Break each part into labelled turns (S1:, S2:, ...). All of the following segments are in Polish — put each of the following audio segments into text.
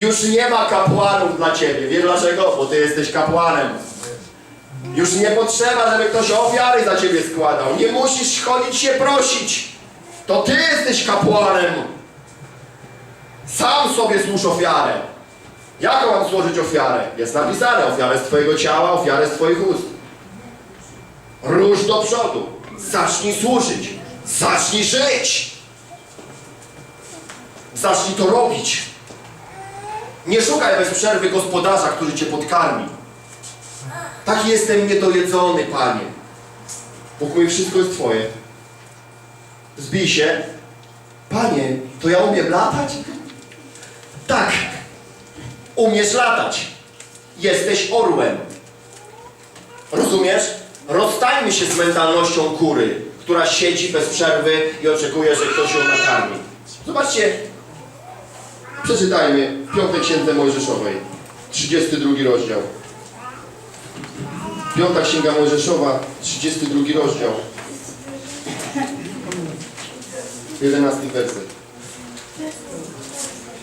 S1: Już nie ma kapłanów dla ciebie. Wiesz dlaczego? Bo ty jesteś kapłanem. Już nie potrzeba, żeby ktoś ofiary za ciebie składał. Nie musisz chodzić się prosić. To ty jesteś kapłanem. Sam sobie złóż ofiarę. Jaką mam złożyć ofiarę? Jest napisane, ofiarę z twojego ciała, ofiarę z twoich ust. Rusz do przodu. Zacznij służyć. Zacznij żyć. Zacznij to robić. Nie szukaj bez przerwy gospodarza, który cię podkarmi. Taki jestem niedojedzony, Panie. Bóg mówi, wszystko jest Twoje. Zbij się. Panie, to ja umiem latać? Tak. Umiesz latać. Jesteś orłem. Rozumiesz? Rozstańmy się z mentalnością kury, która siedzi bez przerwy i oczekuje, że ktoś ją nakarmi. Zobaczcie, Przeczytajmy Piątej Księdze Mojżeszowej, 32 rozdział. Piąta Księga Mojżeszowa, 32 rozdział. 11 werset.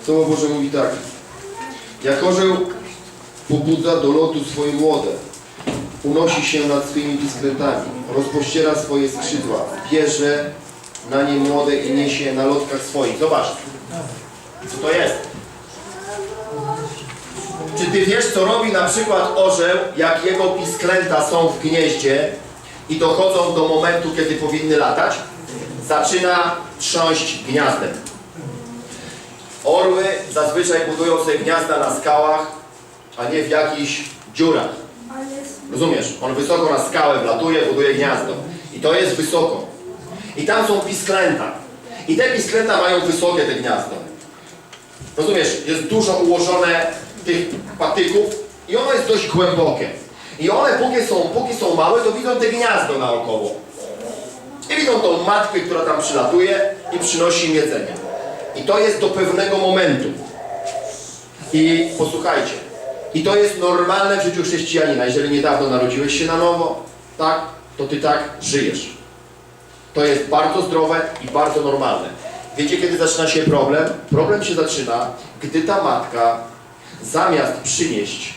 S1: Słowo Boże mówi tak. Jak orzeł pobudza do lotu swoje młode, unosi się nad swymi pisklętami, rozpościera swoje skrzydła, bierze na nie młode i niesie na lotkach swoich. Zobacz, co to jest? Czy ty wiesz, co robi na przykład orzeł, jak jego pisklęta są w gnieździe i dochodzą do momentu, kiedy powinny latać? Zaczyna trząść gniazdem. Orły zazwyczaj budują sobie gniazda na skałach, a nie w jakichś dziurach. Rozumiesz? On wysoko na skałę wlatuje, buduje gniazdo. I to jest wysoko. I tam są pisklęta. I te pisklęta mają wysokie te gniazdo. Rozumiesz? Jest dużo ułożone tych patyków i ono jest dość głębokie. I one póki są, póki są małe, to widzą te gniazdo naokoło. I widzą tą matkę, która tam przylatuje i przynosi im jedzenie. I to jest do pewnego momentu. I posłuchajcie. I to jest normalne w życiu chrześcijanina. Jeżeli niedawno narodziłeś się na nowo, tak, to ty tak żyjesz. To jest bardzo zdrowe i bardzo normalne. Wiecie, kiedy zaczyna się problem? Problem się zaczyna, gdy ta matka zamiast przynieść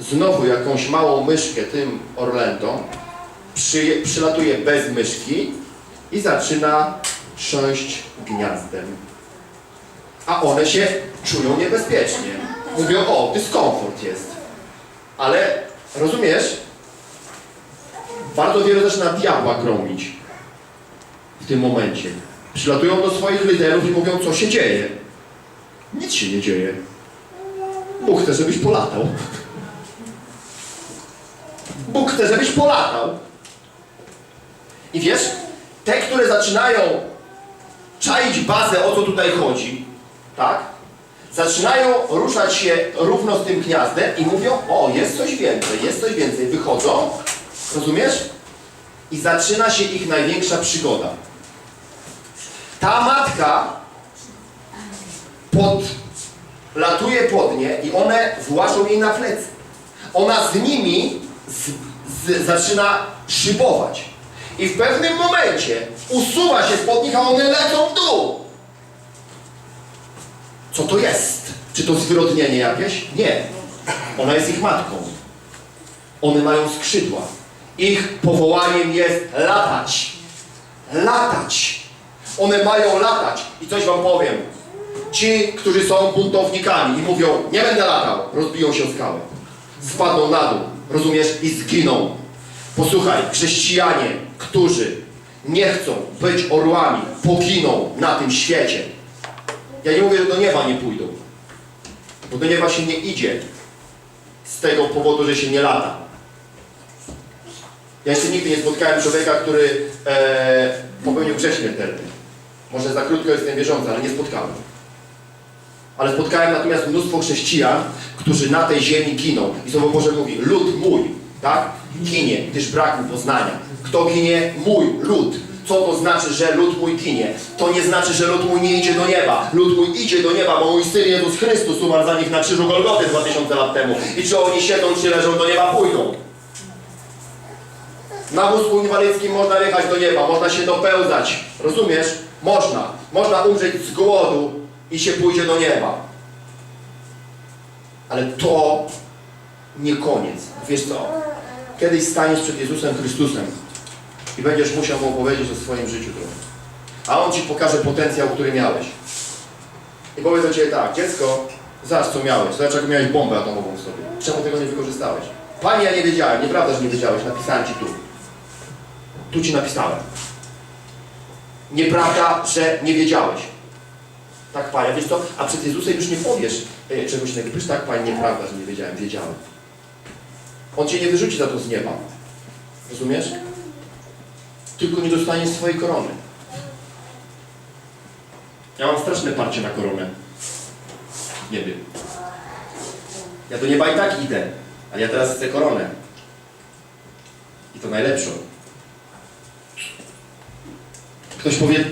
S1: znowu jakąś małą myszkę tym orlentom, przy, przylatuje bez myszki i zaczyna trząść gniazdem. A one się czują niebezpiecznie. Mówią, o, dyskomfort jest. Ale, rozumiesz? Bardzo wiele zaczyna diabła gromić w tym momencie. Przylatują do swoich liderów i mówią, co się dzieje. Nic się nie dzieje. Bóg chce, żebyś polatał. Bóg chce, żebyś polatał. I wiesz, te, które zaczynają czaić bazę, o co tutaj chodzi, tak? Zaczynają ruszać się równo z tym gniazdem i mówią, o, jest coś więcej, jest coś więcej. Wychodzą, rozumiesz? I zaczyna się ich największa przygoda. Ta matka pod, latuje pod nie i one włażą jej na plecy. Ona z nimi z, z, zaczyna szybować. I w pewnym momencie usuwa się spod nich, a one lecą w dół. Co to jest? Czy to zwyrodnienie jakieś? Nie. Ona jest ich matką. One mają skrzydła. Ich powołaniem jest latać. Latać. One mają latać. I coś wam powiem. Ci, którzy są buntownikami i mówią, nie będę latał, rozbiją się o skałę. Spadną na dół, rozumiesz, i zginą. Posłuchaj, chrześcijanie, którzy nie chcą być orłami, poginą na tym świecie. Ja nie mówię, że do nieba nie pójdą. Bo do nieba się nie idzie z tego powodu, że się nie lata. Ja jeszcze nigdy nie spotkałem człowieka, który e, popełnił grzech śmiertelny. Może za krótko jestem wierzący, ale nie spotkałem. Ale spotkałem natomiast mnóstwo chrześcijan, którzy na tej ziemi giną. I Słowo Boże mówi, lud mój, tak? Ginie, gdyż brak poznania. Kto ginie? Mój lud. Co to znaczy, że lud mój ginie? To nie znaczy, że lud mój nie idzie do nieba. Lud mój idzie do nieba, bo mój Syn Jezus Chrystus umarł za nich na krzyżu Golgoty 2000 lat temu. I czy oni siedzą, czy leżą, do nieba pójdą. Na wózku inwalidzkim można jechać do nieba, można się dopełzać. Rozumiesz? Można. Można umrzeć z głodu i się pójdzie do nieba. Ale to nie koniec. Wiesz co? Kiedyś staniesz przed Jezusem Chrystusem i będziesz musiał mu opowiedzieć o swoim życiu. A On Ci pokaże potencjał, który miałeś. I powie do Ciebie tak, dziecko, zobacz co miałeś, zobacz jak miałeś bombę atomową w sobie. Czemu tego nie wykorzystałeś? Panie, ja nie wiedziałem, nieprawda, że nie wiedziałeś, napisałem Ci tu. Tu Ci napisałem. Nieprawda, że nie wiedziałeś. Tak, Panie, wiesz co? A przed Jezusem już nie powiesz e, czegoś innego. Powiesz tak, Panie, nieprawda, że nie wiedziałem, wiedziałem. On Cię nie wyrzuci za to z nieba. Rozumiesz? Tylko nie dostaniesz swojej korony. Ja mam straszne parcie na koronę. Nie wiem. Ja do nieba i tak idę, ale ja teraz chcę koronę. I to najlepszą. Ktoś powie,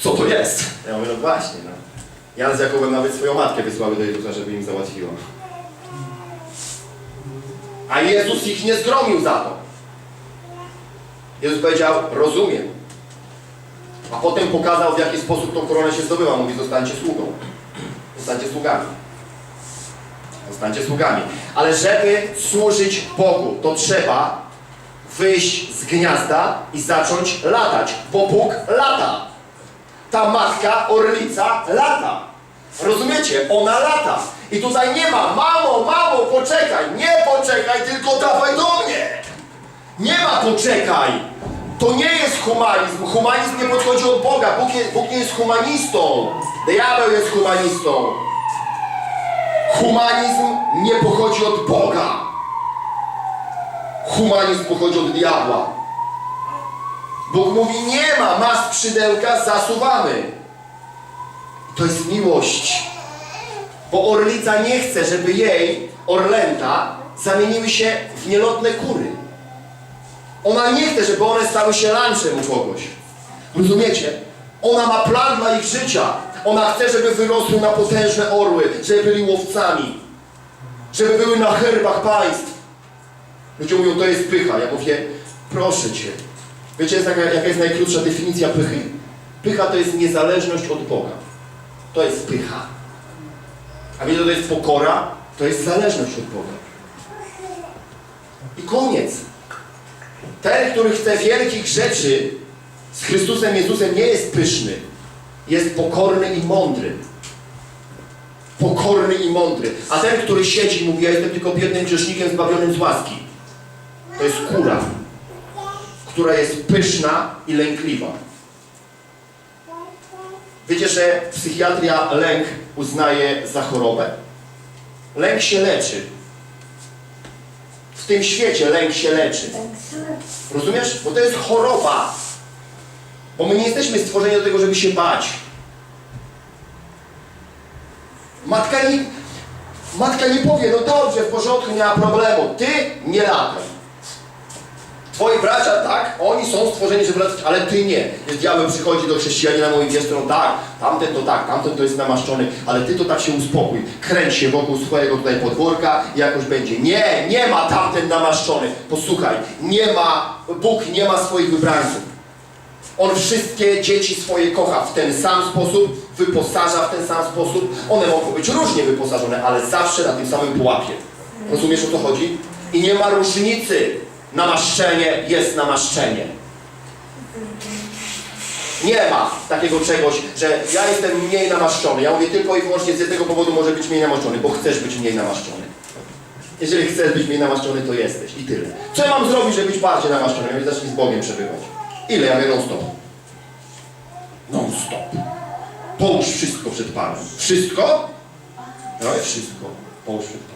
S1: co to jest? Ja mówię, no właśnie, no. Jan z Jakubem nawet swoją matkę wysłały do Jezusa, żeby im załatwiła. A Jezus ich nie zgromił za to. Jezus powiedział, rozumiem. A potem pokazał, w jaki sposób tą koronę się zdobyła. Mówi, zostańcie sługą. Zostańcie sługami. Zostańcie sługami. Ale żeby służyć Bogu, to trzeba wyjść z gniazda i zacząć latać, bo Bóg lata. Ta matka, orlica, lata. Rozumiecie? Ona lata. I tutaj nie ma, mamo, mamo, poczekaj. Nie poczekaj, tylko dawaj do mnie. Nie ma poczekaj. To nie jest humanizm. Humanizm nie podchodzi od Boga. Bóg, jest, Bóg nie jest humanistą. Diabeł jest humanistą. Humanizm nie pochodzi od Boga. Humanizm pochodzi od diabła. Bóg mówi, nie ma, masz skrzydełka, zasuwamy. To jest miłość. Bo orlica nie chce, żeby jej, orlęta, zamieniły się w nielotne kury. Ona nie chce, żeby one stały się lunchem u kogoś. Rozumiecie? Ona ma plan dla ich życia. Ona chce, żeby wyrosły na potężne orły, żeby byli łowcami, żeby były na herbach państw. Ludzie mówią, to jest pycha. Ja mówię, proszę Cię. Wiecie, jaka jest najkrótsza definicja pychy? Pycha to jest niezależność od Boga. To jest pycha. A wiecie, to jest pokora? To jest zależność od Boga. I koniec. Ten, który chce wielkich rzeczy z Chrystusem Jezusem nie jest pyszny. Jest pokorny i mądry. Pokorny i mądry. A ten, który siedzi i mówi, ja jestem tylko biednym grzesznikiem zbawionym z łaski. To jest kura, która jest pyszna i lękliwa. Wiecie, że psychiatria lęk uznaje za chorobę? Lęk się leczy. W tym świecie lęk się leczy. Rozumiesz? Bo to jest choroba. Bo my nie jesteśmy stworzeni do tego, żeby się bać. Matka nie, matka nie powie, no dobrze, w porządku, nie ma problemu. Ty nie lataj. Twoi bracia, tak, oni są stworzeni, żeby latać, ale ty nie. Więc diabeł przychodzi do chrześcijanina, mówi, wiesz no tak, tamten to tak, tamten to jest namaszczony, ale ty to tak się uspokój. Kręć się wokół swojego tutaj podwórka i jakoś będzie. Nie, nie ma tamten namaszczony. Posłuchaj, nie ma, Bóg nie ma swoich wybrańców. On wszystkie dzieci swoje kocha w ten sam sposób, wyposaża w ten sam sposób. One mogą być różnie wyposażone, ale zawsze na tym samym pułapie. Rozumiesz o co chodzi? I nie ma różnicy. Namaszczenie jest namaszczenie. Nie ma takiego czegoś, że ja jestem mniej namaszczony. Ja mówię tylko i wyłącznie z jednego powodu może być mniej namaszczony, bo chcesz być mniej namaszczony. Jeżeli chcesz być mniej namaszczony, to jesteś i tyle. Co ja mam zrobić, żeby być bardziej namaszczony? Ja zacznij z Bogiem przebywać. Ile? Ja mówię, non stop. Non stop. Połóż wszystko przed Panem. Wszystko? No wszystko. Połóż Panem.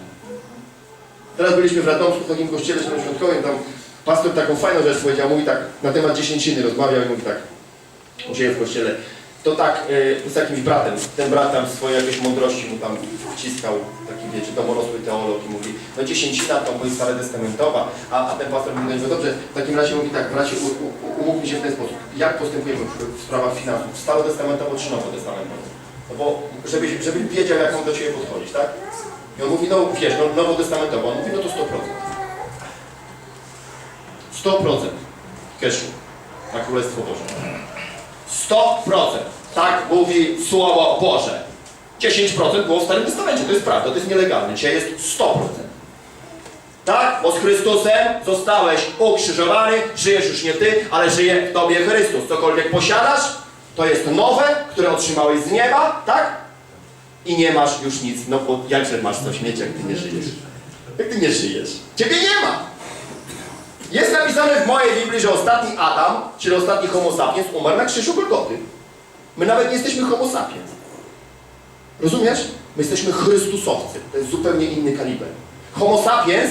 S1: Teraz byliśmy w Radomsku w takim kościele świątkowym, tam pastor taką fajną rzecz powiedział, mówi tak, na temat dziesięciny rozmawiał i mówi tak, u siebie w kościele, to tak yy, z jakimś bratem, ten brat tam swoje jakieś mądrości mu tam wciskał, taki wiecie, domorosły teolog i mówi, no dziesięcina to mój stare testamentowa, a, a ten pastor mówi, no dobrze, w takim razie mówi tak, bracie, umówmy się w ten sposób, jak postępujemy w, w sprawach finansów, starotestamentowo czy nowotestamentowo? No bo żebyś, żebyś wiedział, jak on do Ciebie podchodzić, tak? On mówi, no wiesz, no, nowotestamentowo. On mówi, no to 100%. 100% cashu na Królestwo Boże. 100%. Tak mówi Słowo Boże. 10% było w Starym Testamencie, to jest prawda, to jest nielegalne. Dzisiaj jest 100%. Tak? Bo z Chrystusem zostałeś ukrzyżowany, żyjesz już nie ty, ale żyje w tobie Chrystus. Cokolwiek posiadasz, to jest nowe, które otrzymałeś z nieba, tak? I nie masz już nic. No bo jakże masz coś mieć, jak ty nie żyjesz? Jak ty nie żyjesz? Ciebie nie ma! Jest napisane w mojej Biblii, że ostatni Adam, czyli ostatni homo sapiens, umarł na krzyżu Golgoty. My nawet nie jesteśmy homo sapiens. Rozumiesz? My jesteśmy Chrystusowcy. To jest zupełnie inny kaliber. Homo sapiens,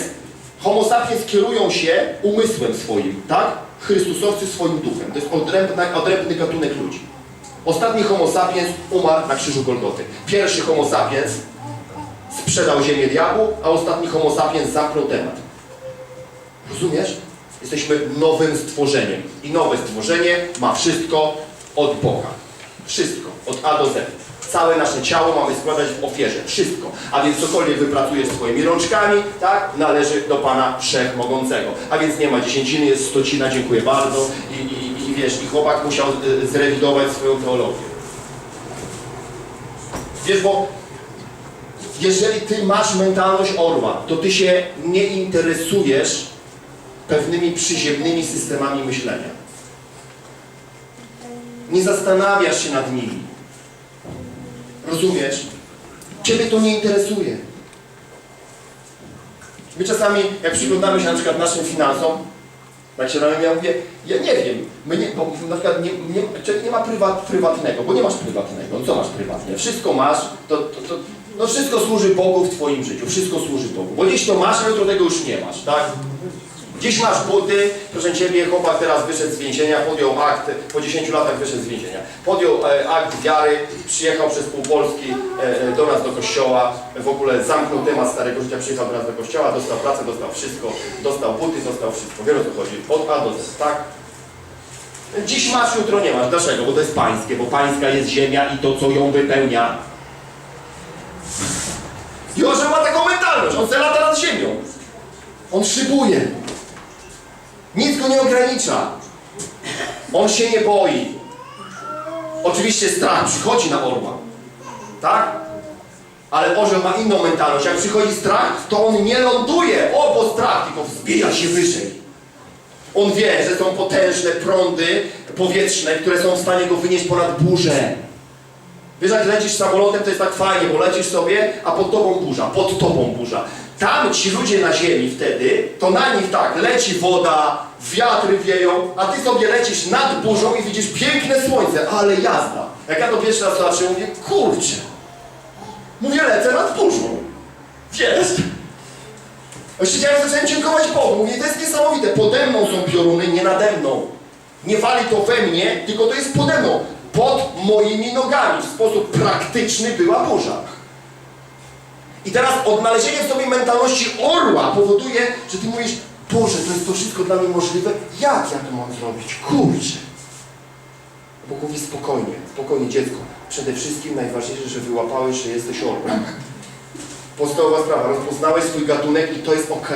S1: homo sapiens kierują się umysłem swoim, tak? Chrystusowcy swoim duchem. To jest odrębny, odrębny gatunek ludzi. Ostatni homo sapiens umarł na krzyżu Golgoty. Pierwszy homo sapiens sprzedał ziemię diabłu, a ostatni homo sapiens zamknął temat. Rozumiesz? Jesteśmy nowym stworzeniem. I nowe stworzenie ma wszystko od Boga. Wszystko. Od A do Z. Całe nasze ciało mamy składać w ofierze. Wszystko. A więc cokolwiek wypracujesz swoimi rączkami, tak, należy do Pana Wszechmogącego. A więc nie ma dziesięciny, jest stocina, dziękuję bardzo. I, i, wiesz, i chłopak musiał y, zrewidować swoją teologię. Wiesz, bo jeżeli ty masz mentalność orła, to ty się nie interesujesz pewnymi przyziemnymi systemami myślenia. Nie zastanawiasz się nad nimi. Rozumiesz? Ciebie to nie interesuje. My czasami, jak przyglądamy się na przykład naszym finansom, tak się robię, ja mówię, ja nie wiem, my nie, bo na przykład nie, nie, czyli nie ma prywat, prywatnego, bo nie masz prywatnego, no co masz prywatnie? Wszystko masz, to, to, to no wszystko służy Bogu w Twoim życiu, wszystko służy Bogu, bo gdzieś to masz, a jutro tego już nie masz, tak? Gdzieś masz buty, proszę Ciebie, chłopak teraz wyszedł z więzienia, podjął akt, po 10 latach wyszedł z więzienia, podjął e, akt wiary, przyjechał przez pół Polski e, e, do nas do kościoła, w ogóle zamknął temat starego życia, przyjechał do nas do kościoła, dostał pracę, dostał wszystko, dostał buty, dostał wszystko, wiele o co chodzi, od A do Z, tak? Dziś masz, jutro nie masz. Dlaczego? Bo to jest pańskie, bo pańska jest ziemia i to, co ją wypełnia. Joże ma taką mentalność, on se lata nad ziemią. On szybuje. Nic go nie ogranicza. On się nie boi. Oczywiście strach przychodzi na orła. Tak? Ale orzeł ma inną mentalność. Jak przychodzi strach, to on nie ląduje. O, bo strach, tylko wzbija się wyżej. On wie, że są potężne prądy powietrzne, które są w stanie go wynieść ponad burzę. Wiesz, jak lecisz samolotem, to jest tak fajnie, bo lecisz sobie, a pod tobą burza, pod tobą burza. Tam ci ludzie na ziemi wtedy, to na nich tak, leci woda, wiatry wieją, a ty sobie lecisz nad burzą i widzisz piękne słońce, ale jazda. Jak ja to pierwszy raz zobaczyłem, mówię, kurczę, mówię, lecę nad burzą. Wiesz? Siedziałem, zacząłem dziękować Bogu. Mówię, to jest niesamowite. Pode mną są pioruny, nie nade mną. Nie wali to we mnie, tylko to jest pode mną. Pod moimi nogami. W sposób praktyczny była burza. I teraz odnalezienie w sobie mentalności orła powoduje, że ty mówisz, Boże, to jest to wszystko dla mnie możliwe. Jak ja to mam zrobić? Kurczę. Bóg mówi spokojnie, spokojnie dziecko. Przede wszystkim najważniejsze, że wyłapałeś, że jesteś orłem. Podstawowa sprawa, rozpoznałeś swój gatunek i to jest ok.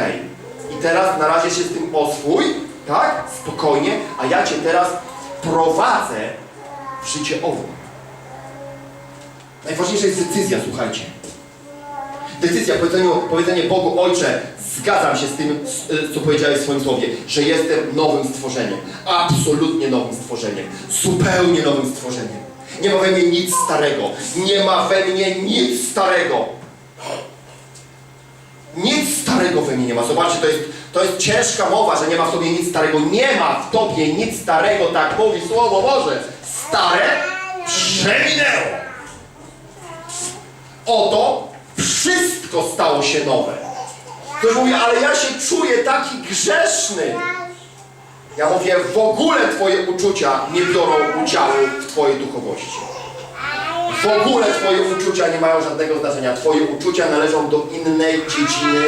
S1: I teraz na razie się z tym oswój, tak? Spokojnie, a ja Cię teraz prowadzę życie owo. Najważniejsza jest decyzja, słuchajcie. Decyzja, powiedzenie, powiedzenie Bogu, Ojcze, zgadzam się z tym, z- co powiedziałeś w swoim słowie, że jestem nowym stworzeniem. Absolutnie nowym stworzeniem. Zupełnie nowym stworzeniem. Nie ma we mnie nic starego. Nie ma we mnie nic starego. Nic starego we mnie nie ma. Zobaczcie, to jest, to jest ciężka mowa, że nie ma w tobie nic starego. Nie ma w tobie nic starego, tak mówi Słowo Boże. Stare przeminęło. Oto wszystko stało się nowe. Ktoś mówi, ale ja się czuję taki grzeszny. Ja mówię, w ogóle twoje uczucia nie biorą udziału w twojej duchowości. W ogóle Twoje uczucia nie mają żadnego znaczenia. Twoje uczucia należą do innej dziedziny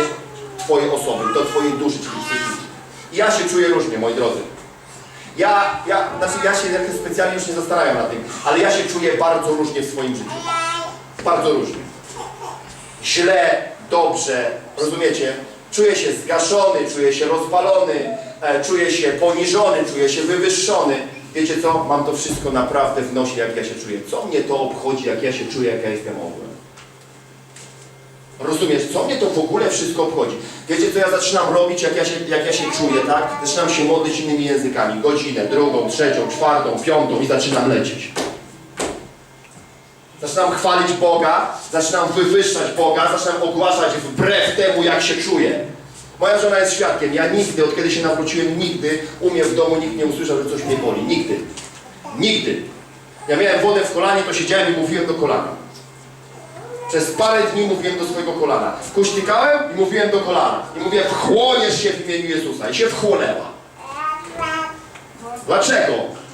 S1: Twojej osoby, do Twojej duszy, czyli psychiki. Ja się czuję różnie, moi drodzy. Ja, ja, znaczy ja się jakoś specjalnie już nie zastanawiam nad tym, ale ja się czuję bardzo różnie w swoim życiu. Bardzo różnie. Źle, dobrze, rozumiecie? Czuję się zgaszony, czuję się rozpalony, e, czuję się poniżony, czuję się wywyższony. Wiecie co? Mam to wszystko naprawdę w nosie, jak ja się czuję. Co mnie to obchodzi, jak ja się czuję, jak ja jestem orłem? Rozumiesz, co mnie to w ogóle wszystko obchodzi? Wiecie, co ja zaczynam robić, jak ja się, jak ja się czuję, tak? Zaczynam się modlić innymi językami. Godzinę, drugą, trzecią, czwartą, piątą i zaczynam lecieć. Zaczynam chwalić Boga, zaczynam wywyższać Boga, zaczynam ogłaszać wbrew temu, jak się czuję. Moja żona jest świadkiem. Ja nigdy, od kiedy się nawróciłem, nigdy u mnie w domu nikt nie usłyszał, że coś mnie boli. Nigdy. Nigdy. Ja miałem wodę w kolanie, to siedziałem i mówiłem do kolana. Przez parę dni mówiłem do swojego kolana. Kuśtykałem i mówiłem do kolana. I mówię, wchłoniesz się w imieniu Jezusa. I się wchłonęła. Dlaczego?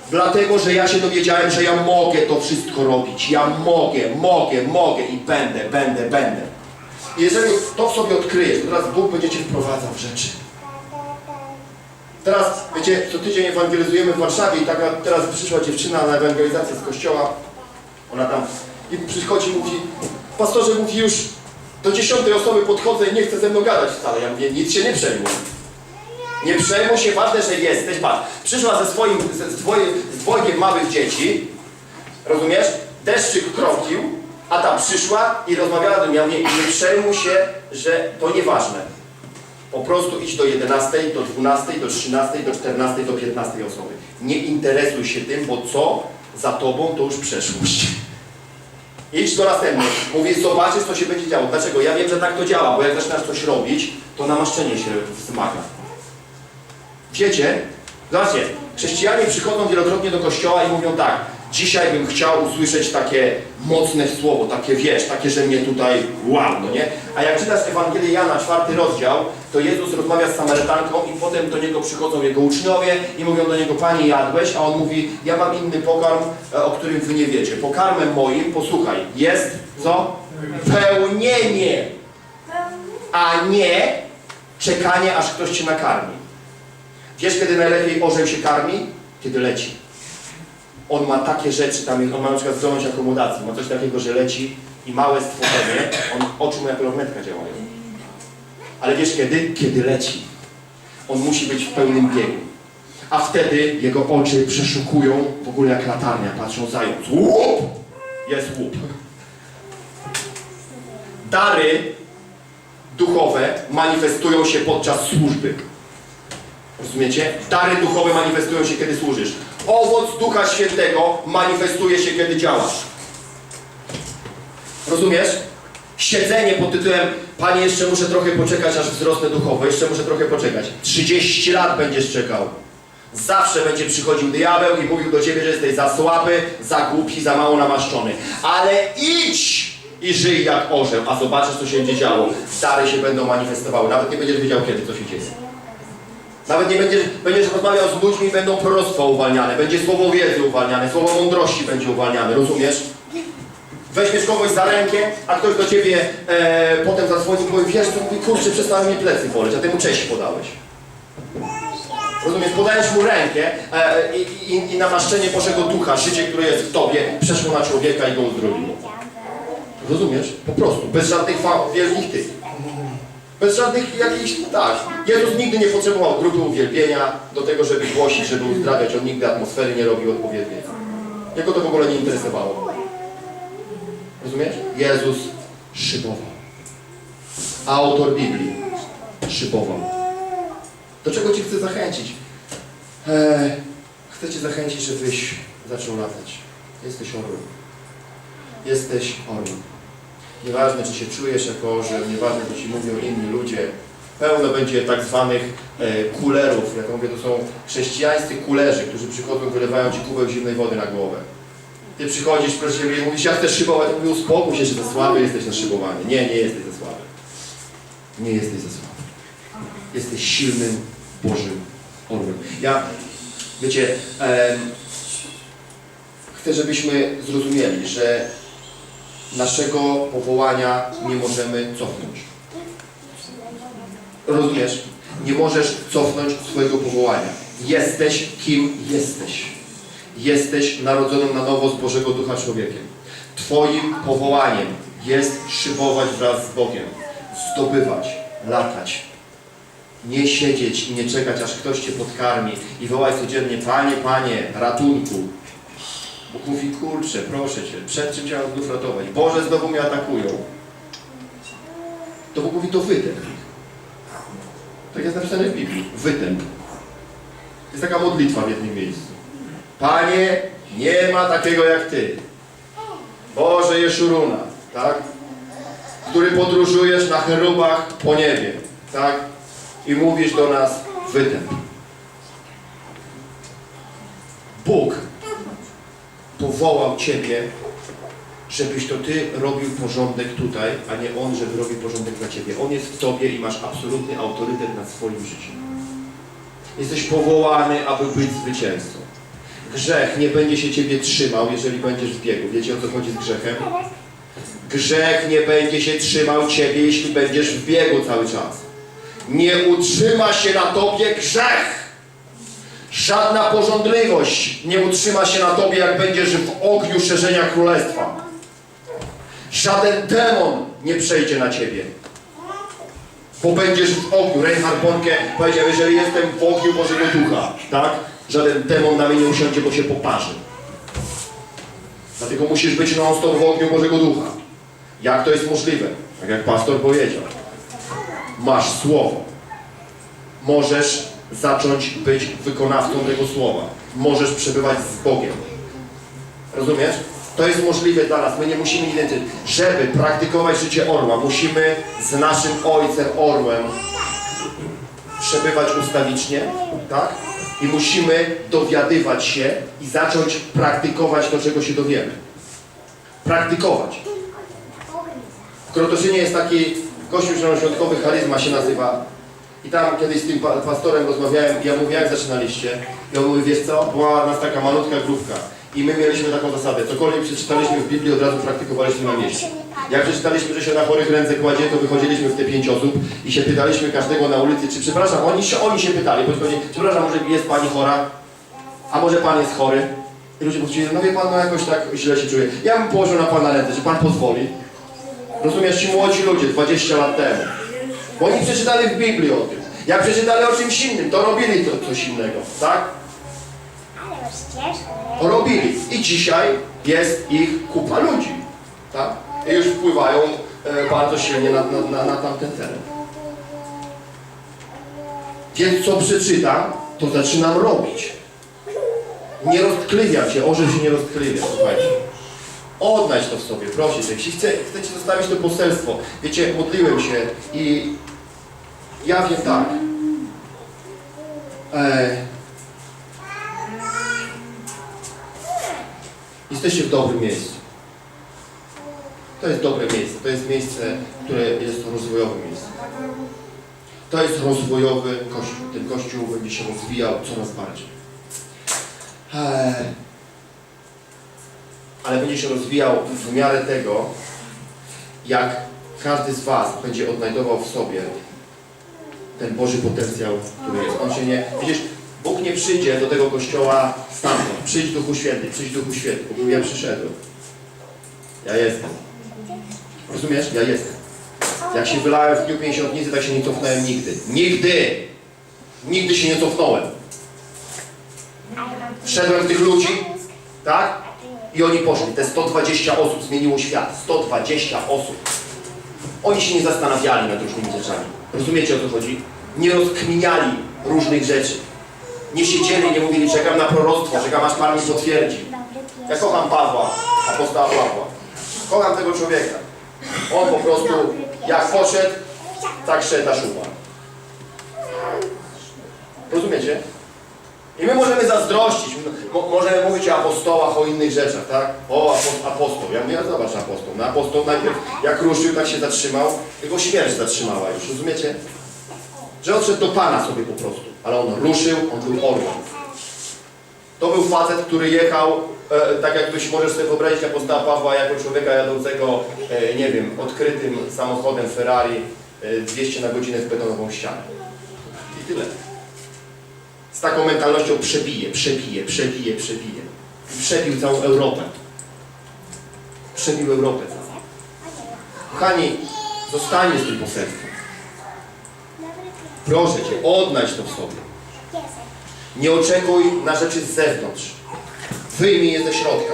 S1: Dlatego, że ja się dowiedziałem, że ja mogę to wszystko robić. Ja mogę, mogę, mogę i będę, będę, będę. I jeżeli to w sobie odkryjesz, to teraz Bóg będzie Cię wprowadzał w rzeczy. Teraz, wiecie, co tydzień ewangelizujemy w Warszawie i taka teraz przyszła dziewczyna na ewangelizację z kościoła. Ona tam i przychodzi i mówi, pastorze mówi już do dziesiątej osoby podchodzę i nie chce ze mną gadać wcale. Ja mówię, nic się nie przejmuj. Nie przejmuj się, ważne, że jesteś. Patrz, przyszła ze swoim, ze, z, dwoje, z dwojgiem małych dzieci, rozumiesz? Deszczyk kropił, a ta przyszła i rozmawiała do mnie. Ja mówię, nie przejmuj się, że to nieważne. Po prostu idź do 11, do 12, do 13, do 14, do 15 osoby. Nie interesuj się tym, bo co za tobą to już przeszłość. Idź do następnej. Mówię, zobaczysz, co się będzie działo. Dlaczego? Ja wiem, że tak to działa, bo jak zaczynasz coś robić, to namaszczenie się wzmaga. Wiecie? Zobaczcie, chrześcijanie przychodzą wielokrotnie do kościoła i mówią tak, dzisiaj bym chciał usłyszeć takie mocne słowo, takie wiesz, takie, że mnie tutaj wow, no nie? A jak czytasz Ewangelię Jana, czwarty rozdział, to Jezus rozmawia z Samarytanką i potem do Niego przychodzą Jego uczniowie i mówią do Niego, Panie jadłeś, a On mówi, ja mam inny pokarm, e, o którym Wy nie wiecie. Pokarmem moim, posłuchaj, jest co? Pełnienie, a nie czekanie, aż ktoś Cię nakarmi. Wiesz, kiedy najlepiej orzeł się karmi? Kiedy leci. On ma takie rzeczy, tam on ma na przykład zdolność akomodacji, ma coś takiego, że leci i małe stworzenie, on, oczy mu jak lornetka działają. Ale wiesz kiedy? Kiedy leci. On musi być w pełnym biegu. A wtedy jego oczy przeszukują w ogóle jak latarnia, patrzą zając. Łup! Jest łup. Dary duchowe manifestują się podczas służby. Rozumiecie? Dary duchowe manifestują się, kiedy służysz. Owoc Ducha Świętego manifestuje się, kiedy działasz. Rozumiesz? Siedzenie pod tytułem Panie, jeszcze muszę trochę poczekać, aż wzrosnę duchowo. Jeszcze muszę trochę poczekać. 30 lat będziesz czekał. Zawsze będzie przychodził diabeł i mówił do ciebie, że jesteś za słaby, za głupi, za mało namaszczony. Ale idź i żyj jak orzeł, a zobaczysz, co się będzie działo. Dary się będą manifestowały. Nawet nie będziesz wiedział, kiedy to się dzieje. Nawet nie będziesz, będziesz rozmawiał z ludźmi, będą proroctwa uwalniane, będzie słowo wiedzy uwalniane, słowo mądrości będzie uwalniane, rozumiesz? Weźmiesz kogoś za rękę, a ktoś do ciebie e, potem zadzwoni i powie, wiesz co, mówi, kurczę, przestały mi plecy boleć, a ty mu cześć podałeś. Rozumiesz, podajesz mu rękę e, i, i, i namaszczenie Bożego Ducha, życie, które jest w tobie, przeszło na człowieka i go uzdrowiło. Rozumiesz? Po prostu, bez żadnych wielkich tych. Bez żadnych jakichś, tak. Jezus nigdy nie potrzebował grupy uwielbienia do tego, żeby głosić, żeby uzdrawiać. On nigdy atmosfery nie robił odpowiedniej. Jego to w ogóle nie interesowało. Rozumiesz? Jezus szybował. Autor Biblii szybował. Do czego Cię chcę zachęcić? Eee, chcę Cię zachęcić, żebyś zaczął latać. Jesteś orłem. Jesteś orłem. Nieważne, czy się czujesz jako orzeł, nieważne, co Ci mówią inni ludzie. Pełno będzie tak zwanych e, kulerów. Jak mówię, to są chrześcijańscy kulerzy, którzy przychodzą, wylewają Ci kubeł zimnej wody na głowę. Ty przychodzisz, proszę Ciebie, mówisz, ja chcę szybować. Ja mówię, uspokój się, że za słaby jesteś na szybowanie. Nie, nie jesteś za słaby. Nie jesteś za słaby. Jesteś silnym, Bożym orłem. Ja, wiecie, em, chcę, żebyśmy zrozumieli, że naszego powołania nie możemy cofnąć. Rozumiesz? Nie możesz cofnąć swojego powołania. Jesteś kim jesteś. Jesteś narodzonym na nowo z Bożego Ducha człowiekiem. Twoim powołaniem jest szybować wraz z Bogiem, zdobywać, latać. Nie siedzieć i nie czekać, aż ktoś Cię podkarmi i wołać codziennie, Panie, Panie, ratunku. Bóg mówi, kurczę, proszę Cię, przed czym Cię mam znów ratować? Boże, znowu mnie atakują. to Bóg mówi to wytęp ich. Tak jest napisane w Biblii. Wytęp. Jest taka modlitwa w jednym miejscu. Panie, nie ma takiego jak Ty. Boże Jeszuruna, tak? Który podróżujesz na cherubach po niebie, tak? I mówisz do nas wytęp. Bóg powołał Ciebie, żebyś to Ty robił porządek tutaj, a nie On, żeby robił porządek dla Ciebie. On jest w Tobie i masz absolutny autorytet nad swoim życiem. Jesteś powołany, aby być zwycięzcą. Grzech nie będzie się Ciebie trzymał, jeżeli będziesz w biegu. Wiecie o co chodzi z grzechem? Grzech nie będzie się trzymał Ciebie, jeśli będziesz w biegu cały czas. Nie utrzyma się na Tobie grzech. Żadna porządliwość nie utrzyma się na Tobie, jak będziesz w ogniu szerzenia królestwa. Żaden demon nie przejdzie na Ciebie. Bo będziesz w ogniu. Reinhard Bonke powiedział, jeżeli jestem w ogniu Bożego Ducha, tak? Żaden demon na mnie nie usiądzie, bo się poparzy. Dlatego musisz być non stop w ogniu Bożego Ducha. Jak to jest możliwe? Tak jak pastor powiedział. Masz słowo. Możesz zacząć być wykonawcą tego słowa. Możesz przebywać z Bogiem. Rozumiesz? To jest możliwe dla nas. My nie musimy identyfikować. Żeby praktykować życie orła, musimy z naszym Ojcem Orłem przebywać ustawicznie, tak? I musimy dowiadywać się i zacząć praktykować to, czego się dowiemy. Praktykować. W Krotoszynie jest taki kościół zielonoświątkowy, charyzma się nazywa. I tam kiedyś z tym pa- pastorem rozmawiałem ja mówię, jak zaczynaliście? I on mówi, wiesz co, była nas taka malutka grupka. I my mieliśmy taką zasadę, cokolwiek przeczytaliśmy w Biblii, od razu praktykowaliśmy na mieście. Jak przeczytaliśmy, że się na chorych ręce kładzie, to wychodziliśmy w te pięć osób i się pytaliśmy każdego na ulicy, czy przepraszam, oni się, oni się pytali, podchodzili, przepraszam, może jest pani chora? A może pan jest chory? I ludzie powiedzieli, no wie pan, no jakoś tak źle się czuję. Ja bym położył na pana ręce, czy pan pozwoli? Rozumiesz, ci młodzi ludzie, 20 lat temu. Bo oni przeczytali w Biblii o tym. Jak przeczytali o czymś innym, to robili to coś innego, tak? To robili. I dzisiaj jest ich kupa ludzi, tak? Już wpływają e, bardzo silnie na, na, na, na tamten teren. Więc co przeczytam, to zaczynam robić. Nie roztkliwiam się, orzeł się nie roztkliwia, słuchajcie. Odnajdź to w sobie, proszę cię. Jeśli chcę ci zostawić to poselstwo, wiecie, modliłem się i ja wiem tak. E, jesteście w dobrym miejscu. To jest dobre miejsce. To jest miejsce, które jest rozwojowym miejscem. To jest rozwojowy kościół. Ten kościół będzie się rozwijał coraz bardziej. Eee, ale będzie się rozwijał w miarę tego, jak każdy z Was będzie odnajdował w sobie ten Boży potencjał, który jest. On się nie... Widzisz, Bóg nie przyjdzie do tego kościoła stamtąd. Przyjdź Duchu Święty, przyjdź Duchu Święty. Mówi, ja przyszedłem. Ja jestem. Rozumiesz? Ja jestem. Jak się wylałem w dniu pięćdziesiątnicy, tak się nie cofnąłem nigdy. Nigdy! Nigdy się nie cofnąłem. Wszedłem w tych ludzi, tak? I oni poszli. Te 120 osób zmieniło świat. 120 osób. Oni się nie zastanawiali nad różnymi rzeczami. Rozumiecie o co chodzi? Nie rozkminiali różnych rzeczy. Nie siedzieli, nie mówili, czekam na proroctwo, czekam aż Pan mi potwierdzi. Ja kocham Pawła, apostoła Pawła. Kocham tego człowieka. On po prostu, jak poszedł, tak szedł aż umarł. Rozumiecie? I my możemy zazdrościć, mo- możemy mówić o apostołach, o innych rzeczach, tak? O, apo- apostoł. Ja mówię, zobacz apostoł. No apostoł najpierw, jak ruszył, tak się zatrzymał, jego śmierć zatrzymała już, rozumiecie? Że odszedł do Pana sobie po prostu. Ale on ruszył, on był orłem. To był facet, który jechał, tak jak ktoś możesz sobie wyobrazić apostoła Pawła jako człowieka jadącego, e, nie wiem, odkrytym samochodem Ferrari e, 200 na godzinę w betonową ścianę. I tyle. Z taką mentalnością przebije, przebije, przebije, przebije. Przebił całą Europę. Przebił Europę całą. Kochani, zostańmy z tym poselstwem. Proszę Cię, odnajdź to w sobie. Nie oczekuj na rzeczy z zewnątrz. Wyjmij je ze środka.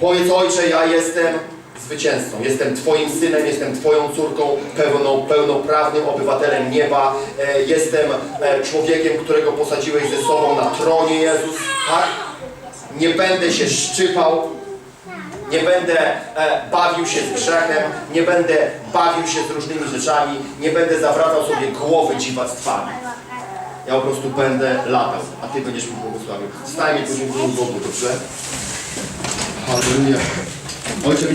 S1: Powiedz Ojcze, ja jestem zwycięzcą. Jestem Twoim synem, jestem Twoją córką, pełną, pełnoprawnym obywatelem nieba. E, jestem e, człowiekiem, którego posadziłeś ze sobą na tronie, Jezus. Tak? Nie będę się szczypał, nie będę e, bawił się z grzechem, nie będę bawił się z różnymi rzeczami, nie będę zawracał sobie głowy dziwactwami. Ja po prostu będę latał, a Ty będziesz mi błogosławił. Stajmy, podziękujmy Bogu, dobrze? Halleluja. Ojcze,